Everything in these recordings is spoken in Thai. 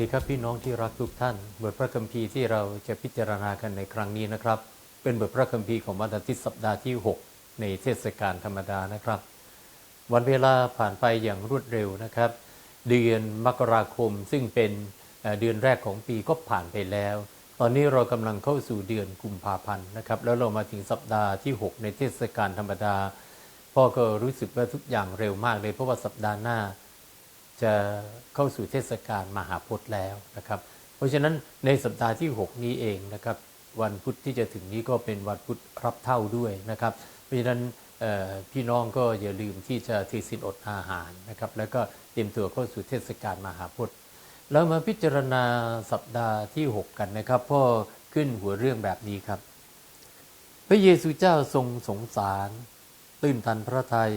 วัสดีครับพี่น้องที่รักทุกท่าน บทพระคัมภีร์ที่เราจะพิจารณากันในครั้งนี้นะครับ เป็นบทพระคัมภีร์ของวันอาทิตย์สัปดาห์ที่ 6 ในเทศกาลธรรมดานะครับ วันเวลาผ่านไปอย่างรวดเร็วนะครับ เดือนมกราคมซึ่งเป็นเดือนแรกของปีก็ผ่านไปแล้ว ตอนนี้เรากำลังเข้าสู่เดือนกุมภาพันธ์นะครับ แล้วเรามาถึงสัปดาห์ที่ 6 ในเทศกาลธรรมดา พ่อก็รู้สึกว่าทุกอย่างเร็วมากเลยเพราะว่าสัปดาห์หน้า จะเข้าสู่เทศกาลมหาพจน์แล้วนะครับ เพราะฉะนั้นในสัปดาห์ที่ 6 นี้เองนะครับ วันพุธที่จะถึงนี้ก็เป็นวันพุธรับเท่าด้วยนะครับ เพราะฉะนั้นพี่น้องก็อย่าลืมที่จะถือศีลอดอาหารนะครับ แล้วก็เตรียมตัวเข้าสู่เทศกาลมหาพจน์เรามาพิจารณาสัปดาห์ที่ 6 กันนะครับพ่อขึ้นหัวเรื่องแบบนี้ครับ พระเยซูเจ้าทรงสงสาร ตื้นตันพระทัย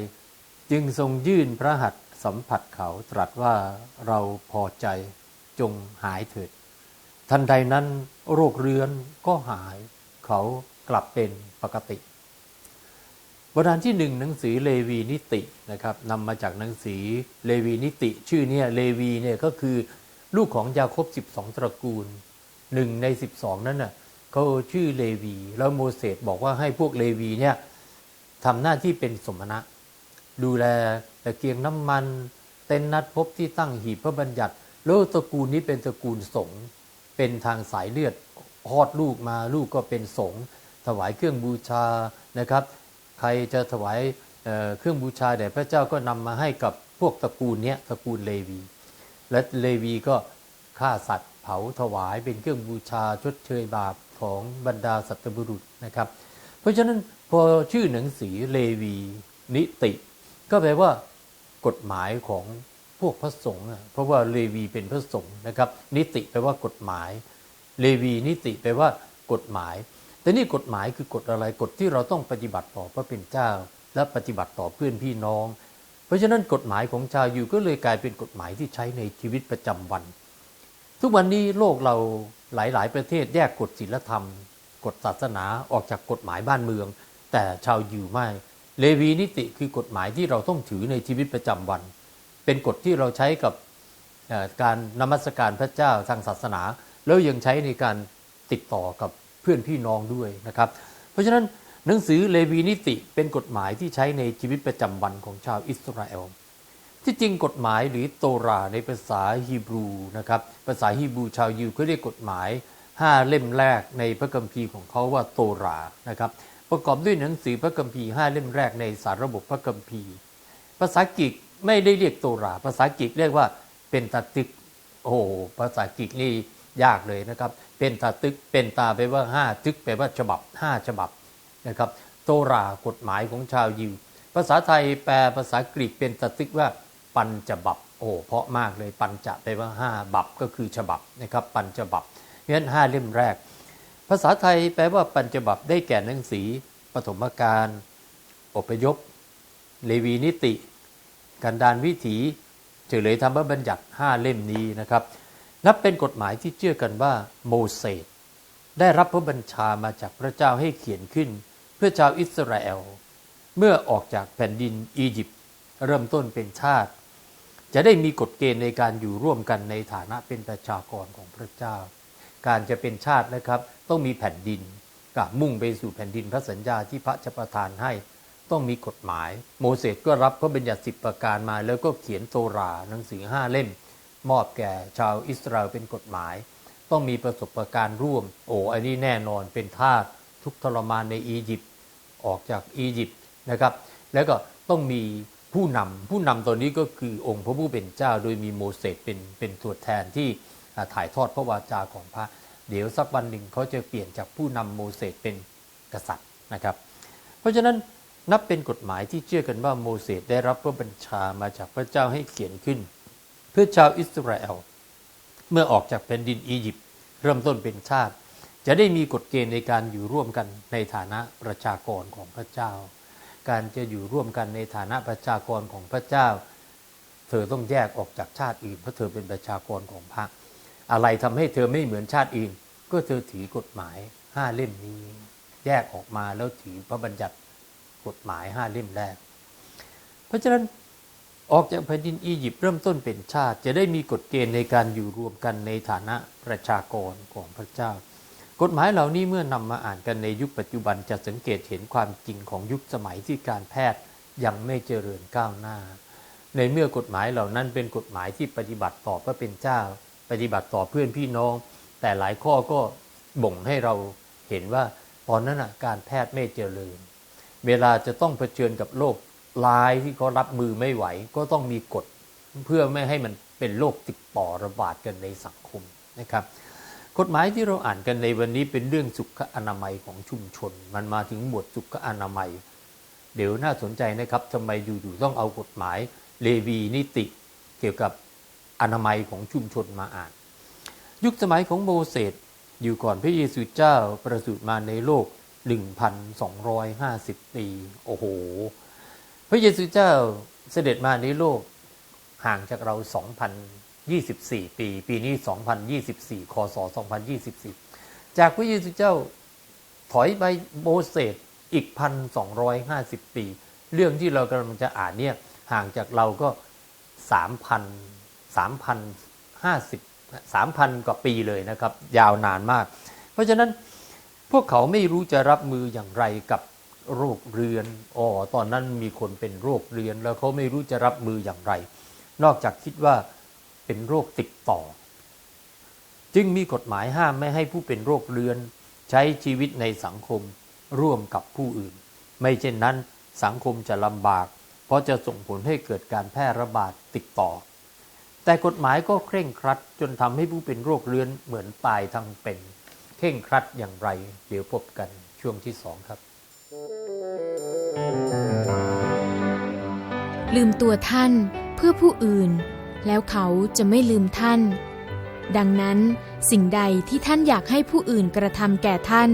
จึงทรงยื่นพระหัตถ์ สัมผัสเขาตรัสว่าเราพอใจจงหายเถิด ทันใดนั้นโรคเรื้อนก็หาย เขากลับเป็นปกติบทานที่หนึ่งหนังสือเลวีนิตินะครับนำมาจากหนังสือเลวีนิติ ชื่อเนี่ยเลวีเนี่ยก็คือลูกของยาคบ 12 ตระกูลหนึ่งใน 12 นั้นน่ะเขาชื่อเลวี แล้วโมเสสบอกว่าให้พวกเลวีเนี่ยทำหน้าที่เป็นสมณะ ดูแลตะเกียงน้ำมัน เต็นนัดพบที่ตั้งหีบพระบัญญัติแล้วตระกูลนี้เป็นตระกูลสงฆ์เป็นทางสายเลือดฮอดลูกมาลูกก็เป็นสงฆ์ถวายเครื่องบูชานะครับ ใครจะถวายเเครื่องบูชาแด่พระเจ้าก็นำมาให้กับพวกตระกูลเนี้ยตระกูลเลวี และเลวีก็ฆ่าสัตว์เผาถวายเป็นเครื่องบูชาชดเชยบาปของบรรดาสัตบุรุษนะครับ เพราะฉะนั้นพอชื่อหนังสือเลวี นิติ ก็แปลว่ากฎหมายของพวกพระสงฆ์เพราะว่าเลวีเป็นพระสงฆ์นะครับ นิติแปลว่ากฎหมาย เลวีนิติแปลว่ากฎหมาย แต่นี่กฎหมายคือกฎอะไรกฎที่เราต้องปฏิบัติต่อพระเป็นเจ้า และปฏิบัติต่อเพื่อนพี่น้อง เพราะฉะนั้นกฎหมายของชาวยิวก็เลยกลายเป็นกฎหมายที่ใช้ในชีวิตประจำวัน ทุกวันนี้โลกเราหลาย ๆ ประเทศแยกกฎศีลธรรม กฎศาสนาออกจากกฎหมายบ้านเมือง แต่ชาวยิวไม่ เลวีนิติคือกฎหมายที่เราต้องถือในชีวิตประจำวัน เป็นกฎที่เราใช้กับการนมัสการพระเจ้าทางศาสนา แล้วยังใช้ในการติดต่อกับเพื่อนพี่น้องด้วยนะครับ เพราะฉะนั้นหนังสือเลวีนิติเป็นกฎหมายที่ใช้ในชีวิตประจำวันของชาวอิสราเอลที่จริงกฎหมายหรือโตราในภาษาฮีบรูนะครับภาษาฮีบรูชาวยิวเขาเรียกกฎหมาย 5 เล่มแรกในพระคัมภีร์ของเขาว่าโตรานะครับ ประกอบด้วยหนังสือพระคัมภีร์5เล่มแรกในสารระบบพระคัมภีร์ ภาษากรีกไม่ได้เรียกโตรา ภาษากรีกเรียกว่าเป็นตาตึกโอ้ภาษากรีกนี่ยากเลยนะครับ เป็นตาตึกเป็นตาแปลว่า 5 ตึกแปลว่าฉบับ 5 ฉบับนะครับโตรากฎหมายของชาวยิว ภาษาไทยแปลภาษากรีกเป็นตาตึกว่าปัญจบับโอ้เพราะมากเลยปัญจะแปลว่า 5 บับก็คือฉบับนะครับปัญจบับเพราะฉะนั้นห้าเล่มแรก ภาษาไทยแปลว่าปัญจบับได้แก่หนังสือปฐมกาลอพยพ เลวีนิติ กันดานวิถีเฉลยธรรมบัญญัติห้าเล่มนี้นะครับ นับเป็นกฎหมายที่เชื่อกันว่าโมเสสได้รับพระบัญชามาจากพระเจ้าให้เขียนขึ้น เพื่อชาวอิสราเอล เมื่อออกจากแผ่นดินอียิปต์เริ่มต้นเป็นชาติ จะได้มีกฎเกณฑ์ในการอยู่ร่วมกันในฐานะเป็นประชากรของพระเจ้า การจะเป็นชาตินะครับ ต้องมีแผ่นดินกับมุ่งไปสู่แผ่นดินพระสัญญาที่พระจะประทานให้ ต้องมีกฎหมาย โมเสสก็รับพระบัญญัติสิบประการมา แล้วก็เขียนโตราหนังสือห้าเล่ม มอบแก่ชาวอิสราเอลเป็นกฎหมาย ต้องมีประสบการณ์ร่วม โอ้อันนี้แน่นอนเป็นทาสทุกทรมานในอียิปต์ออกจากอียิปต์นะครับ แล้วก็ต้องมีผู้นำผู้นำตัวนี้ก็คือองค์พระผู้เป็นเจ้าโดยมีโมเสสเป็นเป็นตัวแทนที่ ถ่ายทอดพระวาจาของพระ เดี๋ยวสักวันหนึ่งเขาจะเปลี่ยนจากผู้นำโมเสสเป็นกษัตริย์นะครับ เพราะฉะนั้นนับเป็นกฎหมายที่เชื่อกันว่าโมเสสได้รับพระบัญชามาจากพระเจ้าให้เขียนขึ้น เพื่อชาวอิสราเอลเมื่อออกจากแผ่นดินอียิปต์เริ่มต้นเป็นชาติ จะได้มีกฎเกณฑ์ในการอยู่ร่วมกันในฐานะประชากรของพระเจ้า การจะอยู่ร่วมกันในฐานะประชากรของพระเจ้า เธอต้องแยกออกจากชาติอื่นเพราะเธอเป็นประชากรของพระ อะไรทำให้เธอไม่เหมือนชาติอื่น ก็เธอถือกฎหมายห้าเล่มนี้ แยกออกมาแล้วถือพระบัญญัติกฎหมายห้าเล่มแรก เพราะฉะนั้นออกจากแผ่นดินอียิปต์เริ่มต้นเป็นชาติ จะได้มีกฎเกณฑ์ในการอยู่รวมกันในฐานะประชากรของพระเจ้า กฎหมายเหล่านี้เมื่อนำมาอ่านกันในยุคปัจจุบันจะสังเกตเห็นความจริงของยุคสมัยที่การแพทย์ยังไม่เจริญก้าวหน้า ในเมื่อกฎหมายเหล่านั้นเป็นกฎหมายที่ปฏิบัติต่อพระเป็นเจ้า ปฏิบัติต่อเพื่อนพี่น้อง แต่หลายข้อก็บ่งให้เราเห็นว่าตอนนั้นการแพทย์ไม่เจริญ เวลาจะต้องเผชิญกับโรคร้ายที่เขารับมือไม่ไหว ก็ต้องมีกฎเพื่อไม่ให้มันเป็นโรคติดต่อระบาดกันในสังคมนะครับกฎหมายที่เราอ่านกันในวันนี้เป็นเรื่องสุขอนามัยของชุมชน มันมาถึงหมวดสุขอนามัย เดี๋ยวน่าสนใจนะครับทำไมอยู่ๆต้องเอากฎหมายเลวีนิติ เกี่ยวกับ อนามัยของชุมชนมาอ่าน ยุคสมัยของโมเสสอยู่ก่อนพระเยซูเจ้าประสูติมาในโลก 1,250 ปี โอ้โห พระเยซูเจ้าเสด็จมาในโลกห่างจากเรา 2,024 ปี ปีนี้ 2024 คศ 2024 จากพระเยซูเจ้าถอยไปโมเสสอีก 1,250 ปี เรื่องที่เรากำลังจะอ่านเนี่ยห่างจากเราก็ 3,000 3,050 3,000 กว่าปีเลยนะครับ ยาวนานมาก เพราะฉะนั้นพวกเขาไม่รู้จะรับมืออย่างไรกับโรคเรื้อนอ๋อตอนนั้นมีคนเป็นโรคเรื้อน แล้วเขาไม่รู้จะรับมืออย่างไร นอกจากคิดว่าเป็นโรคติดต่อ จึงมีกฎหมายห้ามไม่ให้ผู้เป็นโรคเรื้อน ใช้ชีวิตในสังคมร่วมกับผู้อื่น ไม่เช่นนั้นสังคมจะลำบาก เพราะจะส่งผลให้เกิดการแพร่ระบาดติดต่อ แต่กฎหมายก็เคร่งครัดจนทำให้ผู้เป็นโรคเรื้อนเหมือนตายทั้งเป็น เคร่งครัดอย่างไร เดี๋ยวพบกันช่วงที่สองครับ ลืมตัวท่านเพื่อผู้อื่น แล้วเขาจะไม่ลืมท่าน ดังนั้นสิ่งใดที่ท่านอยากให้ผู้อื่นกระทำแก่ท่าน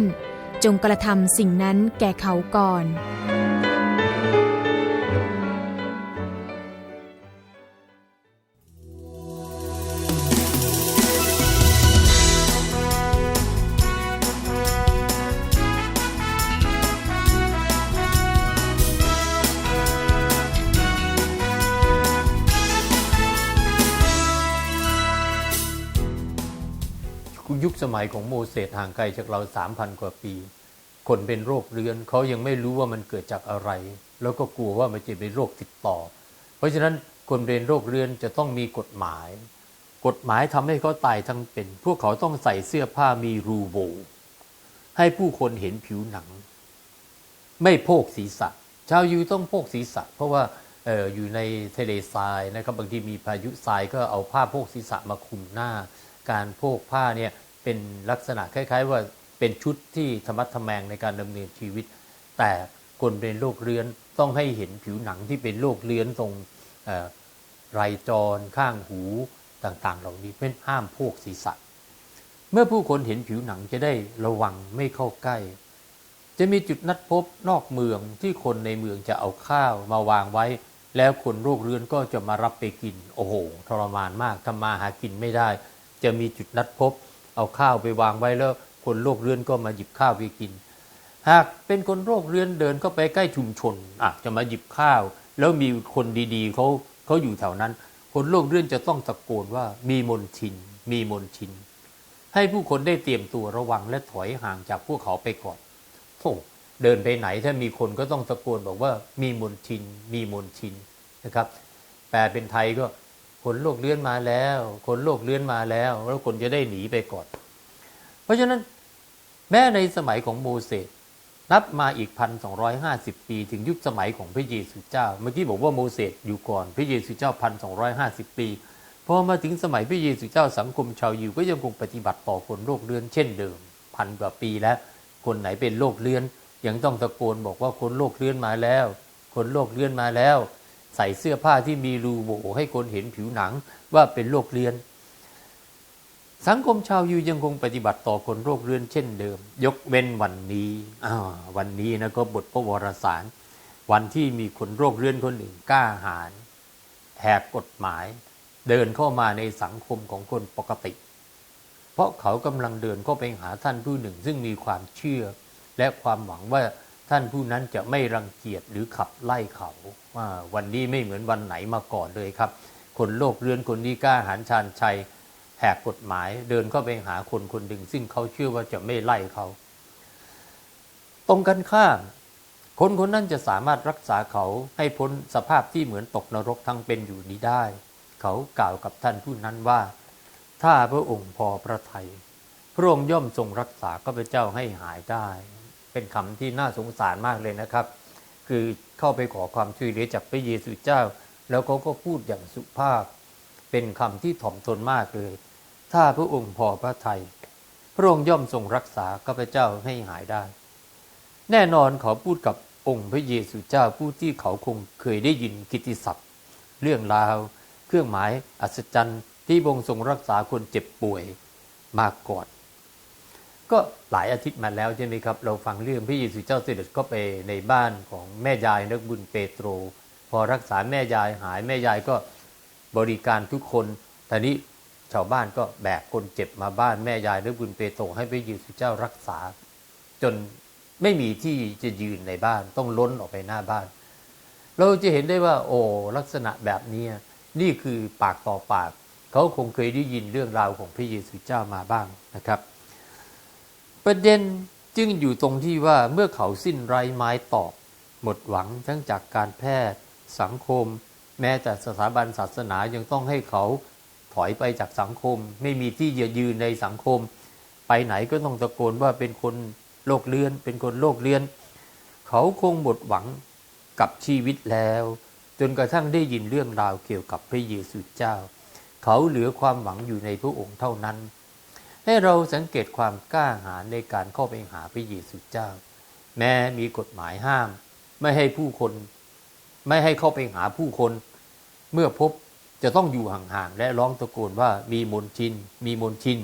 จงกระทำสิ่งนั้นแก่เขาก่อน สมัยของโมเสสห่างไกลจากเราสามพันกว่าปี คนเป็นโรคเรื้อนเขายังไม่รู้ว่ามันเกิดจากอะไร แล้วก็กลัวว่ามันจะเป็นโรคติดต่อ เพราะฉะนั้นคนเป็นโรคเรื้อนจะต้องมีกฎหมาย กฎหมายทำให้เขาตายทั้งเป็น พวกเขาต้องใส่เสื้อผ้ามีรูโบให้ผู้คนเห็นผิวหนัง ไม่โพกศีรษะ ชาวยูต้องโพกศีรษะ เพราะว่าเอออยู่ในทะเลทรายนะครับบางทีมีพายุทรายก็เอาผ้าโพกศีรษะมาคลุมหน้า การโพกผ้าเนี่ย เป็นลักษณะคล้าย ๆ ว่าเป็นชุดที่ธรรมัดทแมงในการดำเนินชีวิต แต่คนเป็นโรคเรื้อนต้องให้เห็นผิวหนังที่เป็นโรคเรื้อนตรงไรจรข้างหูต่างๆ เหล่านี้เป็นห้ามโพกศีรษะ เมื่อผู้คนเห็นผิวหนังจะได้ระวังไม่เข้าใกล้ จะมีจุดนัดพบนอกเมืองที่คนในเมืองจะเอาข้าวมาวางไว้ แล้วคนโรคเรื้อนก็จะมารับไปกิน โอ้โห ทรมานมากทำมาหากินไม่ได้ จะมีจุดนัดพบ เอาข้าวไปวางไว้แล้วคนโรคเรื้อนก็มาหยิบข้าวไปกิน หากเป็นคนโรคเรื้อนเดินเข้าไปใกล้ชุมชนอะจะมาหยิบข้าว แล้วมีคนดีๆเขาเขาอยู่แถวนั้น คนโรคเรื้อนจะต้องตะโกนว่ามีมนทิน มีมนทิน ให้ผู้คนได้เตรียมตัวระวังและถอยห่างจากพวกเขาไปก่อนโธ่เดินไปไหนถ้ามีคนก็ต้องตะโกนบอกว่ามีมนทิน มีมนทินนะครับแปลเป็นไทยก็ คนโรคเลื้อนมาแล้ว คนโรคเลื้อนมาแล้ว แล้วคนจะได้หนีไปก่อน เพราะฉะนั้นแม้ในสมัยของโมเสสนับมาอีกพันสองปี ถึงยุคสมัยของพระเยซูเจ้า เมื่อกี้บอกว่าโมเสสอยู่ก่อน พระเยซูเจ้าพันสองปีพอมาถึงสมัยพระเยซูเจ้าสังคมชาวยิวก็ยังคงปฏิบัติต่อคนโรคเรื้อนเช่นเดิมพันกว่าปีแล้ว คนไหนเป็นโรคเรื้อนยังต้องตะโกนบอกว่าคนโรคเรื้อนมาแล้ว คนโรคเรื้อนมาแล้ว ใส่เสื้อผ้าที่มีรูโหว่ให้คนเห็นผิวหนังว่าเป็นโรคเรื้อน สังคมชาวยิวยังคงปฏิบัติต่อคนโรคเรื้อนเช่นเดิม ยกเว้นวันนี้อ่าวันนี้นะก็บทพระวรสาร วันที่มีคนโรคเรื้อนคนหนึ่งกล้าหาญแหกกฎหมาย เดินเข้ามาในสังคมของคนปกติ เพราะเขากำลังเดินเข้าไปหาท่านผู้หนึ่ง ซึ่งมีความเชื่อและความหวังว่า ท่านผู้นั้นจะไม่รังเกียจหรือขับไล่เขาว่าวันนี้ไม่เหมือนวันไหนมาก่อนเลยครับ คนโลกเรือนคนนี้กล้าหาญชาญชัยแหกกฎหมายเดินเข้าไปหาคนคนหนึ่ง ซึ่งเขาเชื่อว่าจะไม่ไล่เขา ตรงกันข้ามคนคนนั้นจะสามารถรักษาเขาให้พ้นสภาพที่เหมือนตกนรกทั้งเป็นอยู่นี้ได้ เขากล่าวกับท่านผู้นั้นว่า ถ้าพระองค์พอพระทัยพระองค์ย่อมทรงรักษาข้าพเจ้าให้หายได้ เป็นคำที่น่าสงสารมากเลยนะครับ คือเข้าไปขอความช่วยเหลือจากพระเยซูเจ้า แล้วเขาก็พูดอย่างสุภาพ เป็นคำที่ถ่อมตนมากเลย ถ้าพระองค์พอพระทัยพระองค์ย่อมทรงรักษาข้าพเจ้าให้หายได้ แน่นอนเขาพูดกับองค์พระเยซูเจ้าผู้ที่เขาคงเคยได้ยินกิติศัพท์ เรื่องราว เครื่องหมายอัศจรรย์ที่บงทรงรักษาคนเจ็บป่วยมาก่อน ก็หลายอาทิตย์มาแล้วใช่ไหมครับ เราฟังเรื่องพระเยซูเจ้าเสด็จเข้าไปในบ้านของแม่ยายนักบุญเปโตร พอรักษาแม่ยายหายแม่ยายก็บริการทุกคนทีนี้ชาวบ้านก็แบกคนเจ็บมาบ้านแม่ยายนักบุญเปโตรให้พระเยซูเจ้ารักษา จนไม่มีที่จะยืนในบ้านต้องล้นออกไปหน้าบ้าน เราจะเห็นได้ว่า โอ้ลักษณะแบบนี้นี่คือปากต่อปาก เขาคงเคยได้ยินเรื่องราวของพระเยซูเจ้ามาบ้างนะครับ ประเด็นจึงอยู่ตรงที่ว่าเมื่อเขาสิ้นไร้ไม้ตอกหมดหวังทั้งจากการแพทย์สังคม แม้แต่สถาบันศาสนายังต้องให้เขาถอยไปจากสังคม ไม่มีที่จะยืนในสังคม ไปไหนก็ต้องตะโกนว่าเป็นคนโลกเลือน เป็นคนโลกเลือน เขาคงหมดหวังกับชีวิตแล้ว จนกระทั่งได้ยินเรื่องราวเกี่ยวกับพระเยซูเจ้า เขาเหลือความหวังอยู่ในพระองค์เท่านั้น ให้เราสังเกตความกล้าหาญในการเข้าไปหาพระเยซูเจ้า แม้มีกฎหมายห้าม ไม่ให้ผู้คน ไม่ให้เข้าไปหาผู้คน เมื่อพบจะต้องอยู่ห่างๆและร้องตะโกนว่ามีมนทิน มีมนทิน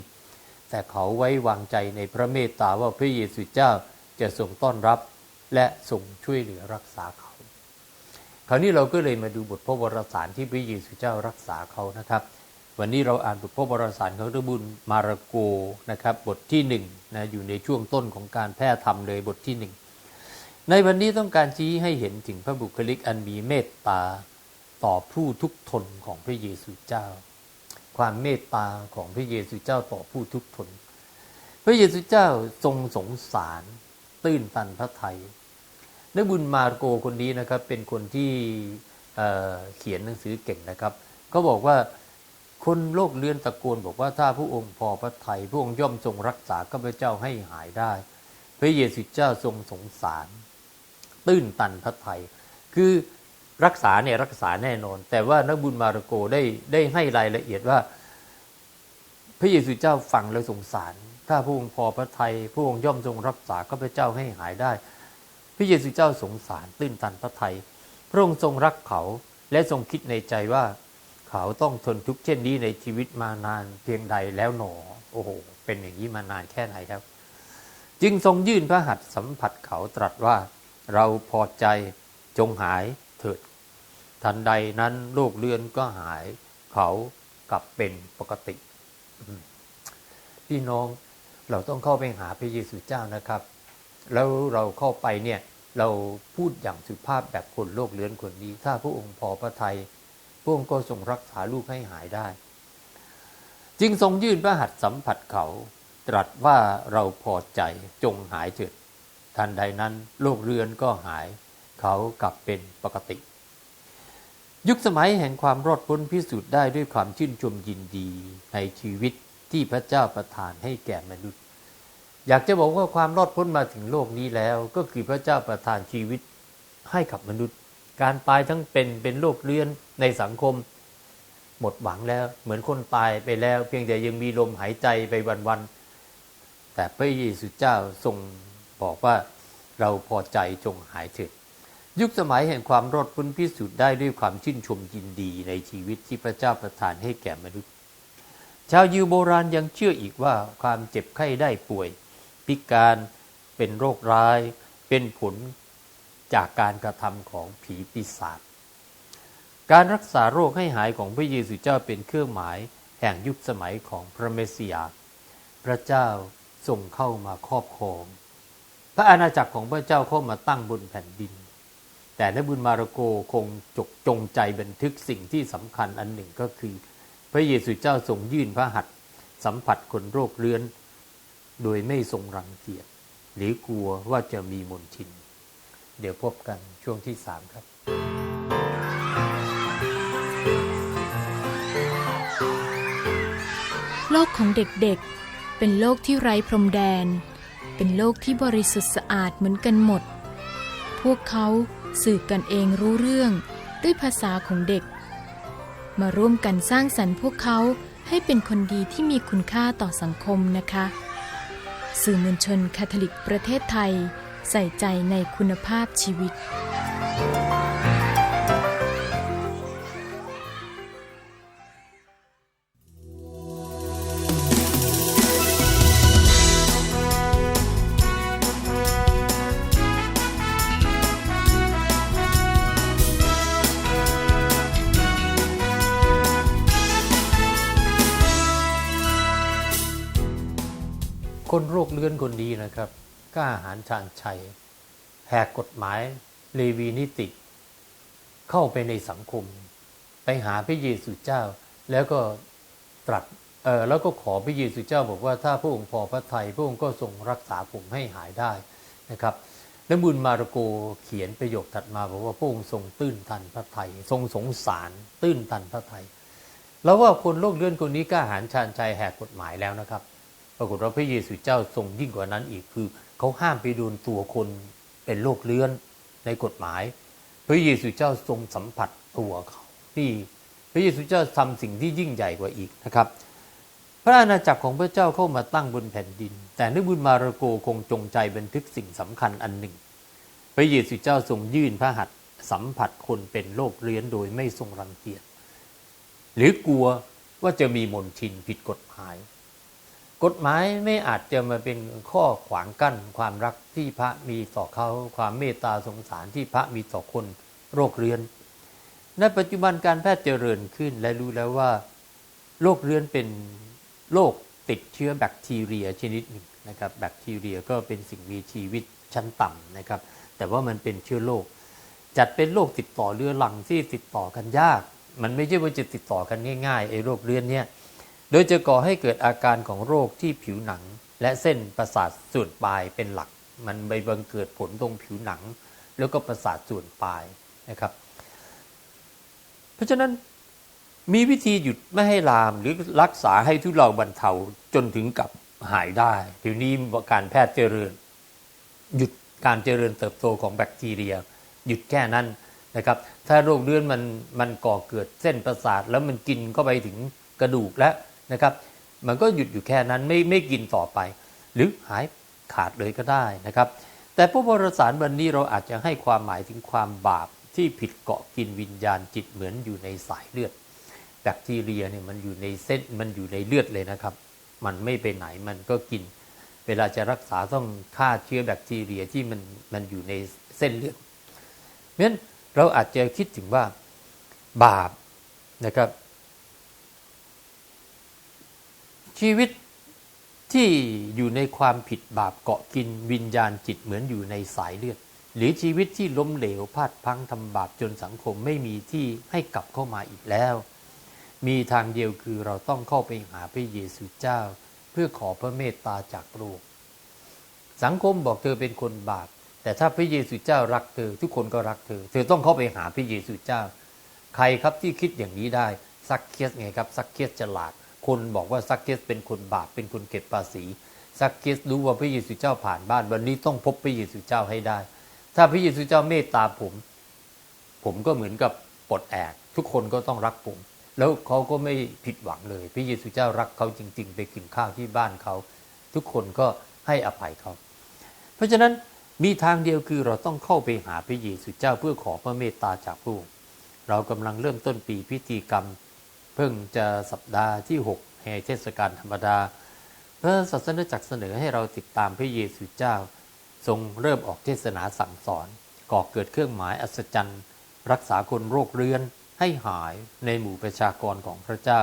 แต่เขาไว้วางใจในพระเมตตาว่าพระเยซูเจ้าจะทรงต้อนรับและทรงช่วยเหลือรักษาเขา คราวนี้เราก็เลยมาดูบทพระวรสารที่พระเยซูเจ้ารักษาเขานะครับ วันนี้เราอ่านบทพระวรสารของพระบุญมาระโกนะครับบทที่หนึ่งนะอยู่ในช่วงต้นของการแพร่ธรรมเลยบทที่หนึ่งในวันนี้ต้องการชี้ให้เห็นถึงพระบุคลิกอันมีเมตตาต่อผู้ทุกทนของพระเยซูเจ้า ความเมตตาของพระเยซูเจ้าต่อผู้ทุกทน พระเยซูเจ้าทรงสงสารตื้นตันพระทัยนบุญมาโกคนนี้นะครับเป็นคนที่เเขียนหนังสือเก่งนะครับเขาบอกว่า คนโลกเลือนตะโกนบอกว่าถ้าพระองค์พอพระทัยพระองค์ย่อมทรงรักษาข้าพเจ้าให้หายได้ พระเยซูเจ้าทรงสงสาร ตื้นตันพระทัยคือรักษาเนี่ยรักษาแน่นอน แต่ว่านักบุญมาระโกได้ได้ให้รายละเอียดว่า พระเยซูเจ้าฟังแล้วสงสาร ถ้าพระองค์พอพระทัยพระองค์ย่อมทรงรักษาข้าพเจ้าให้หายได้ พระเยซูเจ้าสงสาร ตื้นตันพระทัยพระองค์ทรงรักเขาและทรงคิดในใจว่า เขาต้องทนทุกข์เช่นนี้ในชีวิตมานานเพียงใดแล้วหนอ โอ้โห เป็นอย่างนี้มานานแค่ไหนครับ จึงทรงยื่นพระหัตถ์สัมผัสเขาตรัสว่า เราพอใจจงหายเถิด ทันใดนั้นโรคเลือนก็หายเขากลับเป็นปกติ พี่น้องเราต้องเข้าไปหาพระเยซูเจ้านะครับ แล้วเราเข้าไปเนี่ยเราพูดอย่างสุภาพแบบคนโลกเลือนคนนี้ ถ้าพระองค์พอพระทัย พระองค์ก็ทรงรักษาลูกให้หายได้ จึงทรงยื่นพระหัตถ์สัมผัสเขา ตรัสว่าเราพอใจจงหายเถิดทันใดนั้นโรคเรือนก็หาย เขากลับเป็นปกติ ยุคสมัยแห่งความรอดพ้นพิสูจน์ได้ด้วยความชื่นชมยินดีในชีวิตที่พระเจ้าประทานให้แก่มนุษย์ อยากจะบอกว่าความรอดพ้นมาถึงโลกนี้แล้ว ก็คือพระเจ้าประทานชีวิตให้กับมนุษย์ การตายทั้งเป็นเป็นโรคเรื้อนในสังคม หมดหวังแล้ว เหมือนคนตายไปแล้ว เพียงแต่ยังมีลมหายใจไปวันๆแต่พระเยซูเจ้าทรงบอกว่าเราพอใจจงหายเถิดยุคสมัยแห่งความรอดพ้นพิสูจน์ได้ด้วยความชื่นชมยินดีในชีวิตที่พระเจ้าประทานให้แก่มนุษย์ ชาวยิวโบราณยังเชื่ออีกว่าความเจ็บไข้ได้ป่วย พิการเป็นโรคร้าย เป็นผล จากการกระทำของผีปีศาจการรักษาโรคให้หายของพระเยซูเจ้าเป็นเครื่องหมายแห่งยุคสมัยของพระเมสสิยาพระเจ้าทรงเข้ามาครอบครอง พระอาณาจักรของพระเจ้าเข้ามาตั้งบนแผ่นดิน แต่นบุญมาระโกคงจกจงใจบันทึกสิ่งที่สำคัญอันหนึ่งก็คือ พระเยซูเจ้าทรงยื่นพระหัตถ์สัมผัสคนโรคเรื้อน โดยไม่ทรงรังเกียจหรือกลัวว่าจะมีมนทิน เดี๋ยวพบกันช่วงที่สามครับโลกของเด็กๆ เป็นโลกที่ไร้พรมแดน เป็นโลกที่บริสุทธิ์สะอาดเหมือนกันหมด พวกเขาสืบกันเองรู้เรื่องด้วยภาษาของเด็ก มาร่วมกันสร้างสรรค์พวกเขาให้เป็นคนดีที่มีคุณค่าต่อสังคมนะคะ สื่อมวลชนคาทอลิกประเทศไทย ใส่ใจในคุณภาพชีวิต คนโรคเลื้อนคนนี้นะครับ กล้าหาญชาญชัย แหกกฎหมายเลวีนิติ เข้าไปในสังคม ไปหาพระเยซูเจ้า แล้วก็ตรัสเออแล้วก็ขอพระเยซูเจ้าบอกว่าถ้าพระองค์พอพระทัยพระองค์ก็ทรงรักษาผมให้หายได้นะครับแล้วบุญมาระโกเขียนประโยคถัดมาบอกว่าพระองค์ทรงตื้นตันพระทัยทรงสงสารตื้นตันพระทัยแล้วว่าคนโรคเลื้อนคนนี้กล้าหาญชาญชัยแหกกฎหมายแล้วนะครับ ปรากฏว่าพระเยซูเจ้าทรงยิ่งกว่านั้นอีกคือ เขาห้ามไปโดนตัวคนเป็นโรคเลื้อนในกฎหมาย พระเยซูเจ้าทรงสัมผัสตัวเขานี่พระเยซูเจ้าทำสิ่งที่ยิ่งใหญ่กว่าอีกนะครับ พระอาณาจักรของพระเจ้าเข้ามาตั้งบนแผ่นดิน แต่นึกบุญมาระโกคงจงใจบันทึกสิ่งสำคัญอันหนึ่ง พระเยซูเจ้าทรงยื่นพระหัตถ์สัมผัสคนเป็นโรคเรื้อนโดยไม่ทรงรังเกียจหรือกลัวว่าจะมีมนทินผิดกฎหมาย กฎหมายไม่อาจจะมาเป็นข้อขวางกั้น ความรักที่พระมีต่อเขาความเมตตาสงสารที่พระมีต่อคนโรคเรื้อนในปัจจุบันการแพทย์เจริญขึ้นและรู้แล้วว่าโรคเรื้อนเป็นโรคติดเชื้อแบคทีเรียชนิดหนึ่งนะครับแบคทีเรียก็เป็นสิ่งมีชีวิตชั้นต่ำนะครับ แต่ว่ามันเป็นเชื้อโรคจัดเป็นโรคติดต่อเรื้อรังที่ติดต่อกันยาก มันไม่ใช่ว่าจะติดต่อกันง่ายๆไอ้โรคเรื้อนเนี่ย โดยจะก่อให้เกิดอาการของโรคที่ผิวหนัง และเส้นประสาทส่วนปลายเป็นหลัก มันไปบังเกิดผลตรงผิวหนัง แล้วก็ประสาทส่วนปลายนะครับ เพราะฉะนั้นมีวิธีหยุดไม่ให้ลามหรือรักษาให้ทุเลาบรรเทาจนถึงกับหายได้เดี๋ยวนี้การแพทย์เจริญ หยุดการเจริญเติบโตของแบคทีเรีย หยุดแค่นั้นนะครับ ถ้าโรคเรื้อนมันมันก่อเกิดเส้นประสาท แล้วมันกินเข้าไปถึงกระดูกแล้ว นะครับ มันก็หยุดอยู่แค่นั้นไม่ไม่กินต่อไป หรือหายขาดเลยก็ได้นะครับ แต่พระบรสารวันนี้เราอาจจะให้ความหมายถึงความบาปที่ผิดเกาะกินวิญญาณจิตเหมือนอยู่ในสายเลือด แบคทีเรียเนี่ยมันอยู่ในเส้นมันอยู่ในเลือดเลยนะครับ มันไม่ไปไหนมันก็กิน เวลาจะรักษาต้องฆ่าเชื้อแบคทีเรียที่มันมันอยู่ในเส้นเลือดเพราะฉะนั้นเราอาจจะคิดถึงว่าบาปนะครับ ชีวิตที่อยู่ในความผิดบาปเกาะกินวิญญาณจิตเหมือนอยู่ในสายเลือด หรือชีวิตที่ล้มเหลวพลาดพังทำบาปจนสังคมไม่มีที่ให้กลับเข้ามาอีกแล้ว มีทางเดียวคือเราต้องเข้าไปหาพระเยซูเจ้า เพื่อขอพระเมตตาจากพระองค์สังคมบอกเธอเป็นคนบาป แต่ถ้าพระเยซูเจ้ารักเธอ ทุกคนก็รักเธอ เธอต้องเข้าไปหาพระเยซูเจ้า ใครครับที่คิดอย่างนี้ได้ซักเคียสไงครับซักเคียสฉลาด คนบอกว่าซักเคียสเป็นคนบาปเป็นคนเก็บภาษีซักเคียสรู้ว่าพระเยซูเจ้าผ่านบ้านวันนี้ต้องพบพระเยซูเจ้าให้ได้ ถ้าพระเยซูเจ้าเมตตาผม ผมก็เหมือนกับปลดแอก ทุกคนก็ต้องรักผม แล้วเขาก็ไม่ผิดหวังเลย พระเยซูเจ้ารักเขาจริง ๆ ไปกินข้าวที่บ้านเขา ทุกคนก็ให้อภัยเขา เพราะฉะนั้นมีทางเดียวคือเราต้องเข้าไปหาพระเยซูเจ้าเพื่อขอพระเมตตาจากพระองค์เรากำลังเริ่มต้นปีพิธีกรรม เพิ่งจะสัปดาห์ที่ 6 แห่เทศกาลธรรมดา พระศาสนาจักรเสนอให้เราติดตามพระเยซูเจ้า ทรงเริ่มออกเทศนาสั่งสอน ก่อเกิดเครื่องหมายอัศจรรย์ รักษาคนโรคเรื้อนให้หายในหมู่ประชากรของพระเจ้า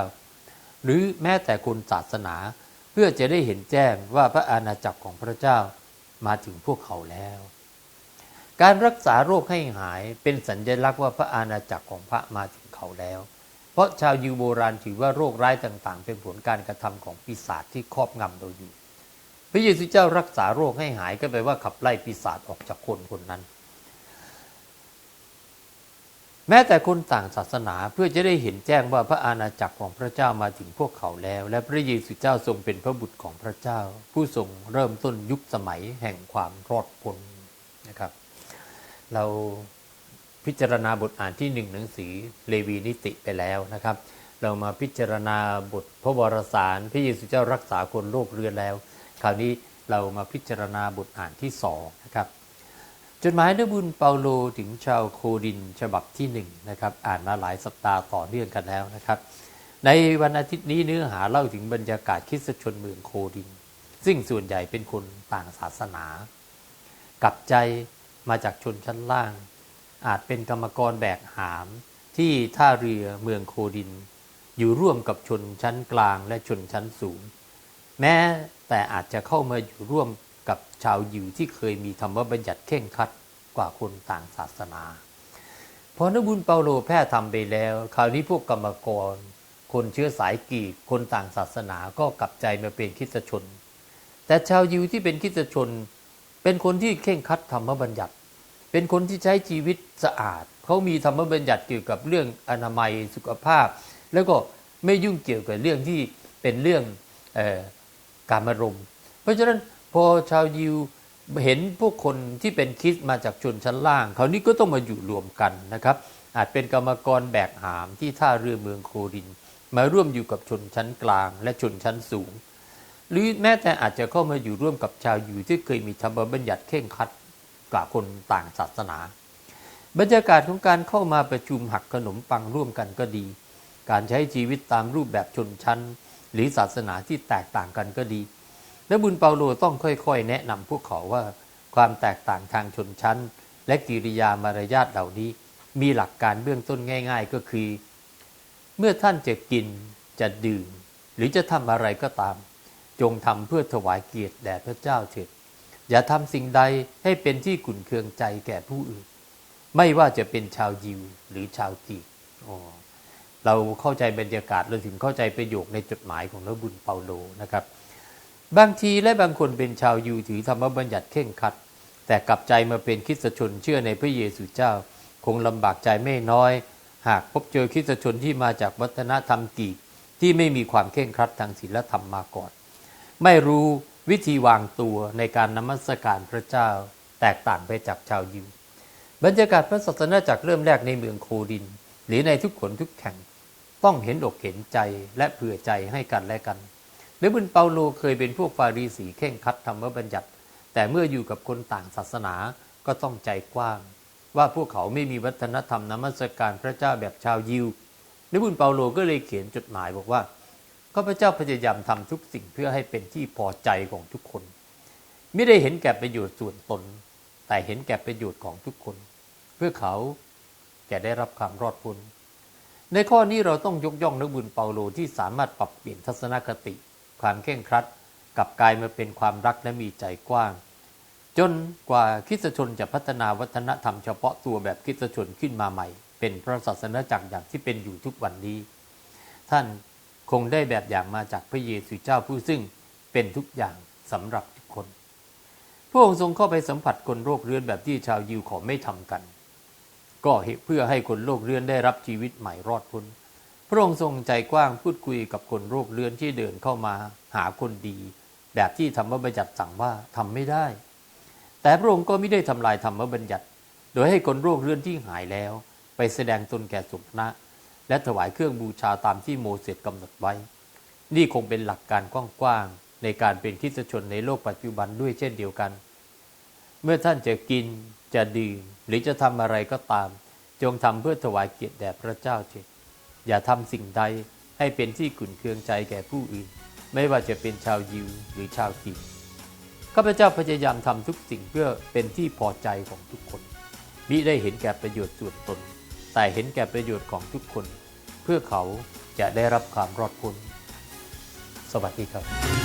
หรือแม้แต่คนศาสนาเพื่อจะได้เห็นแจ้งว่าพระอาณาจักรของพระเจ้ามาถึงพวกเขาแล้ว การรักษาโรคให้หายเป็นสัญลักษณ์ว่าพระอาณาจักรของพระมาถึงเขาแล้ว เพราะชาวยิวโบราณถือว่าโรคร้ายต่างๆ เป็นผลการกระทำของปีศาจที่ครอบงำเราอยู่ พระเยซูเจ้ารักษาโรคให้หายก็แปลว่าขับไล่ปีศาจออกจากคนคนนั้น แม้แต่คนต่างศาสนาเพื่อจะได้เห็นแจ้งว่าพระอาณาจักรของพระเจ้ามาถึงพวกเขาแล้ว และพระเยซูเจ้าทรงเป็นพระบุตรของพระเจ้า ผู้ทรงเริ่มต้นยุคสมัยแห่งความรอดพ้นนะครับ เรา พิจารณาบทอ่านที่หนึ่งหนังสือเลวีนิติไปแล้วนะครับ เรามาพิจารณาบทพระวรสารพระเยซูเจ้ารักษาคนโรคเรือนแล้ว คราวนี้เรามาพิจารณาบทอ่านที่สองนะครับจดหมายด้วยบุญเปาโลถึงชาวโคดินฉบับที่หนึ่งนะครับอ่านมาหลายสัปดาห์ต่อเนื่องกันแล้วนะครับ ในวันอาทิตย์นี้เนื้อหาเล่าถึงบรรยากาศคริสตชนเมืองโคดิน ซึ่งส่วนใหญ่เป็นคนต่างศาสนา กลับใจมาจากชนชั้นล่าง อาจเป็นกรรมกรแบกหาม ที่ท่าเรือเมืองโคดิน อยู่ร่วมกับชนชั้นกลางและชนชั้นสูง แม้แต่อาจจะเข้ามาอยู่ร่วมกับชาวยิวที่เคยมีธรรมบัญญัติเข่งคัดกว่าคนต่างศาสนาพอนบุญเปาโลแพร่ทำไปแล้ว คราวนี้พวกกรรมกร คนเชื้อสายกรีกคนต่างศาสนาก็กลับใจมาเป็นคิสตชน แต่ชาวยิวที่เป็นคิสตชน เป็นคนที่เข่งคัดธรรมบัญญัติ เป็นคนที่ใช้ชีวิตสะอาด เขามีธรรมบัญญัติเกี่ยวกับเรื่องอนามัยสุขภาพ แล้วก็ไม่ยุ่งเกี่ยวกับเรื่องที่เป็นเรื่องออการมารมเพราะฉะนั้นพอชาวยิวเห็นพวกคนที่เป็นคริสต์มาจากชนชั้นล่างเขาวนี้ก็ต้องมาอยู่รวมกันนะครับ อาจเป็นกรรมกรแบกหามที่ท่าเรือเมืองโคริน มาร่วมอยู่กับชนชั้นกลาง และชนชั้นสูง หรือแม้แต่อาจจะเข้ามาอยู่ร่วมกับชาวยิวที่เคยมีธรรมบัญญัติเข่งคัด กว่าคนต่างศาสนา บรรยากาศของการเข้ามาประชุมหักขนมปังร่วมกันก็ดี การใช้ชีวิตตามรูปแบบชนชั้น หรือศาสนาที่แตกต่างกันก็ดี และบุญเปาโลต้องค่อยๆ แนะนำพวกเขาว่าความแตกต่างทางชนชั้น และกิริยามารยาทเหล่านี้ มีหลักการเบื้องต้นง่าย ๆ ก็คือ เมื่อท่านจะกินจะดื่ม หรือจะทำอะไรก็ตาม จงทำเพื่อถวายเกียรติแด่พระเจ้าเถิด อย่าทำสิ่งใดให้เป็นที่ขุ่นเคืองใจแก่ผู้อื่น ไม่ว่าจะเป็นชาวยิวหรือชาวกรีกอ๋อเราเข้าใจบรรยากาศเราถึงเข้าใจประโยคในจดหมายของพระบุญเปาโลนะครับ บางทีและบางคนเป็นชาวยิวถือธรรมบัญญัติเข่งครัด แต่กลับใจมาเป็นคริสตชนเชื่อในพระเยซูเจ้า คงลำบากใจไม่น้อย หากพบเจอคริสตชนที่มาจากวัฒนธรรมกรีกที่ไม่มีความเข่งครัดทางศีลธรรมมาก่อน ไม่รู้ วิธีวางตัวในการนมัสการพระเจ้า แตกต่างไปจากชาวยิว บรรยากาศพระศาสนาจากรเริ่มแรกในเมืองโคดิน หรือในทุกขนทุกแข่ง ต้องเห็นอกเห็นใจและเผื่อใจให้กันและกันหรือบุญเปาโลเคยเป็นพวกฟารีสีเข่งคัดธรรมบัญญัติ แต่เมื่ออยู่กับคนต่างศาสนาก็ต้องใจกว้าง ว่าพวกเขาไม่มีวัฒนธรรมนมัสการพระเจ้าแบบชาวยิวและบุญเปาโลก็เลยเขียนจดหมายบอกว่า ข้าพเจ้าพยายามทำทุกสิ่งเพื่อให้เป็นที่พอใจของทุกคน ไม่ได้เห็นแก่ประโยชน์ส่วนตน แต่เห็นแก่ประโยชน์ของทุกคน เพื่อเขาจะได้รับความรอดพ้นในข้อนี้เราต้องยกย่องนักบุญเปาโลที่สามารถปรับเปลี่ยนทัศนคติ ความเคร่งครัดกลับกลายมาเป็นความรักและมีใจกว้าง จนกว่าคิสชนจะพัฒนาวัฒนธรรมเฉพาะตัวแบบคิสชนขึ้นมาใหม่ เป็นพระศาสนาจักรอย่างที่เป็นอยู่ทุกวันนี้ ท่าน คงได้แบบอย่างมาจากพระเยซูเจ้าผู้ซึ่งเป็นทุกอย่างสำหรับทุกคน พระองค์ทรงเข้าไปสัมผัสคนโรคเรื้อนแบบที่ชาวยิวขอไม่ทำกัน ก็เพื่อให้คนโรคเรื้อนได้รับชีวิตใหม่รอดพ้น พระองค์ทรงใจกว้างพูดคุยกับคนโรคเรื้อนที่เดินเข้ามาหาคนดี แบบที่ธรรมบัญญัติสั่งว่าทำไม่ได้ แต่พระองค์ก็ไม่ได้ทำลายธรรมบัญญัติ โดยให้คนโรคเรื้อนที่หายแล้ว ไปแสดงตนแก่สมณะ และถวายเครื่องบูชาตามที่โมเสสกำหนดไว้ นี่คงเป็นหลักการกว้างๆในการเป็นคริสชนในโลกปัจจุบันด้วยเช่นเดียวกัน เมื่อท่านจะกินจะดื่มหรือจะทำอะไรก็ตาม จงทำเพื่อถวายเกียรติแด่พระเจ้าเถิดอย่าทำสิ่งใดให้เป็นที่ขุ่นเคืองใจแก่ผู้อื่น ไม่ว่าจะเป็นชาวยิวหรือชาวกรีกข้าพเจ้าพยายามทำทุกสิ่งเพื่อเป็นที่พอใจของทุกคนมิได้เห็นแก่ประโยชน์ส่วนตน แต่เห็นแก่ประโยชน์ของทุกคน เพื่อเขาจะได้รับความรอดพ้นสวัสดีครับ